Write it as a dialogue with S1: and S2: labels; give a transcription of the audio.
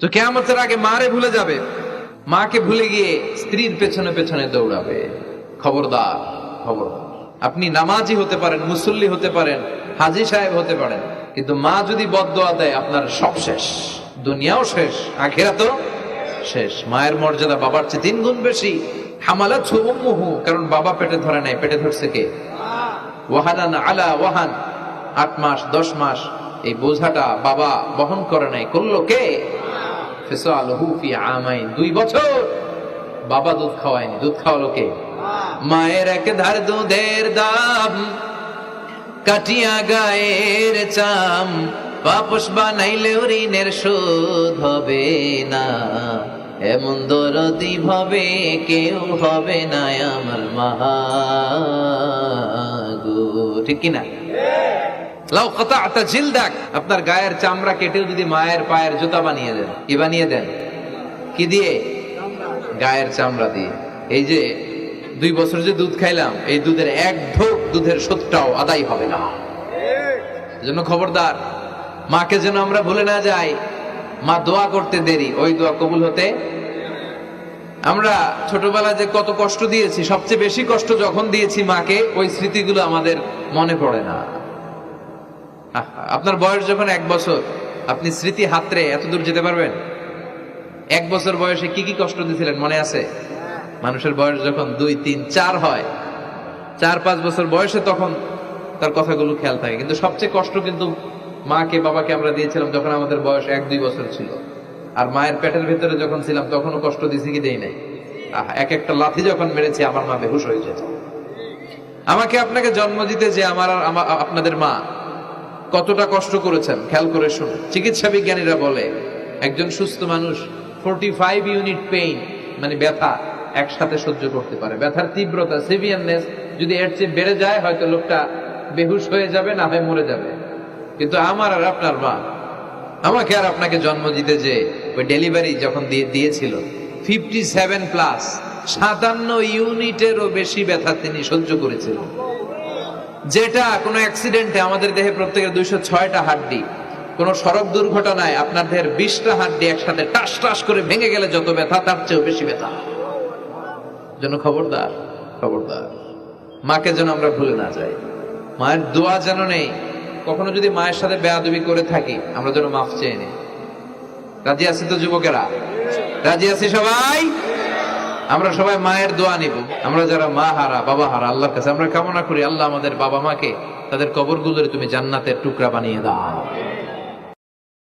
S1: তো কেয়ামতের আগে মারে ভুলে যাবে। মাকে ভুলে গিয়ে স্ত্রীর পেছনে পেছনে দৌড়াবে। খবরদার খবরদার। আপনি নামাজি হতে পারেন, মুসল্লি হতে পারেন, হাজি সাহেব হতে পারেন, কিন্তু মা যদি বদদোয়া দেয়, আপনার সব শেষ। দুনিয়াও শেষ আখেরা তো শেষ। মায়ের মর্যাদা বাবার চেয়ে তিন গুণ বেশি। হামালা ছুমুহু কারণ বাবা পেটে ধরে নাই। পেটে ধরছে কে? ওয়াহানান আলা ওয়াহান। আট মাস, দশ মাস, এই বোঝাটা বাবা বহন করে নাই। করল কে? ফিসালহু ফি আমাইন। দুই বছর বাবা দুধ খাওয়ায়নি। দুধ খাওয়ালো কে? মায়ের এক ধার দুধের দাম, কাটিয়া গায়ের চাম পাপস বানাইলে ঋণের শোধ হবে না। এমন দরদি ভাবে কেউ হবে না আমার মাগো। ঠিক কিনা? লাউ কাতাআতা জিলদাক, আপনার গায়ের চামড়া কেটেও যদি মায়ের পায়ের জুতা বানিয়ে দেন, কি বানিয়ে দেন? কি দিয়ে? গায়ের চামড়া দিয়ে। এই যে দুই বছর যে দুধ খাইলাম, এই দুধের এক ঢোক দুধের সত্যটাও আদায় হবে না। জন্য খবরদার, মাকে যেন আমরা ভুলে না যাই, মা দোয়া করতে দেরি, ওই দোয়া কবুল হতে আমরা ছোটবেলায় যে কত কষ্ট দিয়েছি, সবচেয়ে বেশি কষ্ট যখন দিয়েছি মাকে, ওই স্মৃতিগুলো আমাদের মনে পড়ে না। আপনার বয়স যখন এক বছর, আপনি স্মৃতি হাতরে এত দূর যেতে পারবেন? এক বছর বয়সে কি কি কষ্ট দিয়েছিলেন মনে আছে? মানুষের বয়স যখন দুই, তিন, চার হয়, চার, পাঁচ বছর বয়সে তখন তার কথাগুলো খেয়াল থাকে। কিন্তু সবচেয়ে কষ্ট কিন্তু মাকে, বাবাকে আমরা দিয়েছিলাম যখন আমাদের বয়স এক, দুই বছর ছিল। আর মায়ের পেটের ভেতরে যখন ছিলাম, তখনও কষ্ট দিছি কি দেই নাই। এক একটা লাথি যখন মেরেছি, আমার মা বেহুশ হয়ে যেত আমাকে আপনাকে জন্ম দিতে যে আমার আপনাদের মা কতটা কষ্ট করেছেন? খেয়াল করে শুনুন। চিকিৎসা বিজ্ঞানীরা বলে, একজন সুস্থ মানুষ ফোরটি ফাইভ ইউনিট পেইন মানে ব্যথা, একসাথে সহ্য করতে পারে। ব্যথার তীব্রতা সিভিয়ারনেস যদি এর চেয়ে বেড়ে যায়, হয়তো লোকটা বেহুশ হয়ে যাবে, না হয় মরে যাবে। কিন্তু আমার আর আপনার মা, আমাকে আর আপনাকে জন্ম দিতে যে ওই ডেলিভারি যখন দিয়ে, দিয়েছিল ফিফটি সেভেন প্লাস সাতান্ন ইউনিটেরও বেশি ব্যথা তিনি সহ্য করেছিলেন। যেটা কোনো অ্যাক্সিডেন্টে আমাদের দেহে প্রত্যেকের দুইশো ছয়টা হাড্ডি, কোন সড়ক দুর্ঘটনায় আপনার দেহের বিশটা হাড্ডি একসাথে টাস টাস করে ভেঙে গেলে যত ব্যথা, তার চেয়েও বেশি ব্যথা। জন্য খবরদার খবরদার। মাকে যেন আমরা ভুলে না যাই। মায়ের দোয়া যেন নেই। কখনো যদি মায়ের সাথে বেয়াদবি করে থাকি, আমরা যেন মাফ চেয়ে নিই। রাজি আছি তো যুবকেরা? রাজি আছি সবাই? আমরা সবাই মায়ের দোয়া নিব। আমরা যারা মা হারা, বাবা হারা, আল্লাহর কাছে আমরা কামনা করি, আল্লাহ আমাদের বাবা মাকে তাদের কবরগুলোরে তুমি জান্নাতের টুকরা বানিয়ে দাও।